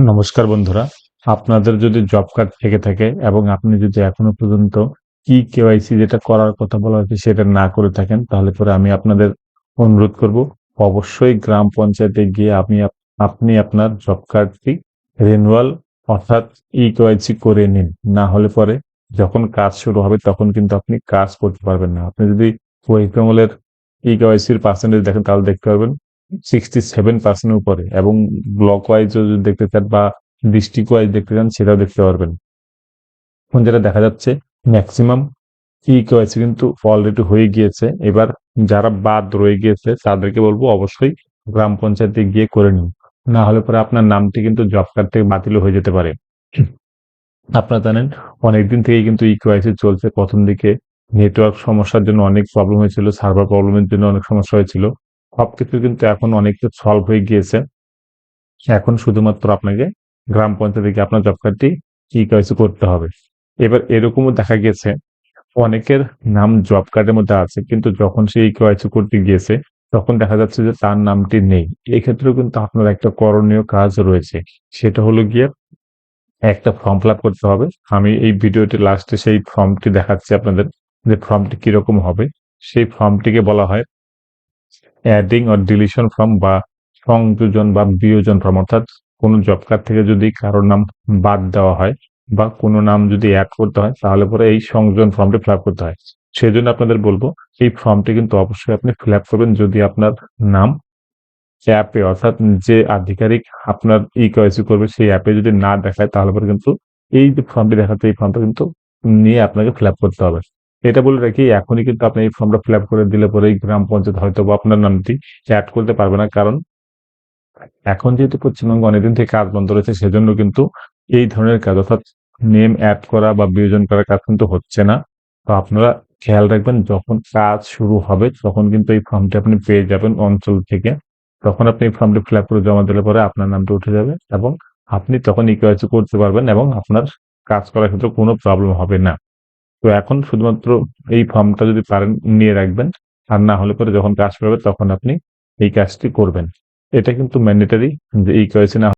নমস্কার বন্ধুরা। আপনাদের যদি জব কার্ড থেকে থাকে এবং আপনি যদি এখনও পর্যন্ত ই কেওয়াইসি যেটা করার কথা বলা হয়েছে সেটা না করে থাকেন, তাহলে পরে আমি আপনাদের অনুরোধ করব, অবশ্যই গ্রাম পঞ্চায়েতে গিয়ে আপনি আপ- আপনি আপনার জব কার্ডটি রিনুয়াল অর্থাৎ ই কেওয়াইসি করে নিন। না হলে পরে যখন কাজ শুরু হবে তখন কিন্তু আপনি কাজ করতে পারবেন না। আপনি যদি ওয়েস্ট বেঙ্গলের ই কেওয়াইসির পার্সেন্টেজ দেখেন, তাহলে দেখতে পারবেন সিক্সটি সেভেন পার্সেন্ট উপরে এবং ব্লক ওয়াইজ যদি দেখতে চান বা ডিস্ট্রিক্ট ওয়াইজ দেখতে চান, সেটাও দেখতে পারবেন। এখন যেটা দেখা যাচ্ছে ম্যাক্সিমাম ই কেওয়াইসি কিন্তু অলরেডি হয়ে গিয়েছে। এবার যারা বাদ রয়ে গিয়েছে, তাদেরকে বলব অবশ্যই গ্রাম পঞ্চায়েতে গিয়ে করে নিন। না হলে পরে আপনার নামটি কিন্তু জব কার্ড থেকে বাতিল হয়ে যেতে পারে। আপনারা জানেন, অনেকদিন থেকেই কিন্তু ই কেওয়াইসি চলছে। প্রথম দিকে নেটওয়ার্ক সমস্যার জন্য অনেক প্রবলেম হয়েছিল সার্ভার প্রবলেমের জন্য অনেক সমস্যা হয়েছিল। সবকিছু কিন্তু এখন অনেকটা সলভ হয়ে গিয়েছে। এখন শুধুমাত্র আপনাকে গ্রাম পঞ্চায়েতে গিয়ে আপনার জব কার্ডটি ই কেওয়াইসি করতে হবে। এবার এরকমও দেখা গেছে অনেকের নাম জব কার্ডের মধ্যে আছে, কিন্তু যখন সে ই কেওয়াইসি করতে গিয়েছে, তখন দেখা যাচ্ছে যে তার নামটি নেই। এই ক্ষেত্রেও কিন্তু আপনার একটা করণীয় কাজ রয়েছে, সেটা হলো গিয়ে একটা ফর্ম ফিল করতে হবে। আমি এই ভিডিওটি লাস্টে সেই ফর্মটি দেখাচ্ছি আপনাদের, যে ফর্মটি কীরকম হবে। সেই ফর্মটিকে বলা হয় অ্যাডিং অর ডিলিশন ফর্ম বা সংযোজন বা বিয়োজন ফর্ম অর্থাৎ কোনো জব কার্ড থেকে যদি কারোর নাম বাদ দেওয়া হয় বা কোনো নাম যদি অ্যাড করতে হয়, তাহলে পরে এই সংযোজন ফর্মটি ফিল করতে হয়। সেই জন্য আপনাদের বলব, এই ফর্মটি কিন্তু অবশ্যই আপনি ফিল করবেন যদি আপনার নাম অ্যাপে অর্থাৎ যে আধিকারিক আপনার ই কেওয়াইসি করবে, সেই অ্যাপে যদি না দেখায়, তাহলে পরে কিন্তু এই যে ফর্মটি দেখাচ্ছে, এই ফর্মটা কিন্তু নিয়ে আপনাকে ফিল করতে হবে। এটা বলে রাখি, এখনই কিন্তু আপনি এই ফর্মটা ফিল করে দিলে পরে এই গ্রাম পঞ্চায়েত হয়তো বা আপনার নামটি অ্যাড করতে পারবে না। কারণ এখন যেহেতু পশ্চিমবঙ্গে অনেকদিন থেকে কাজ বন্ধ রয়েছে, সেজন্য কিন্তু এই ধরনের কাজ, অর্থাৎ নেম অ্যাড করা বা বিয়োজন করার কাজ কিন্তু হচ্ছে না। তো আপনারা খেয়াল রাখবেন, যখন কাজ শুরু হবে, তখন কিন্তু এই ফর্মটি আপনি পেয়ে যাবেন অঞ্চল থেকে। তখন আপনি এই ফর্মটি ফিল করে জমা দিলে পরে আপনার নামটা উঠে যাবে এবং আপনি তখন ইকুয়াইসি করতে পারবেন এবং আপনার কাজ করার ক্ষেত্রে কোনো প্রবলেম হবে না। তো এখন শুধুমাত্র এই ফর্মটা যদি পারেন নিয়ে রাখবেন, আর না হলে পরে যখন কাজ পাবে তখন আপনি এই কাজটি করবেন। এটা কিন্তু ম্যান্ডেটারি যে এই কয়েছে না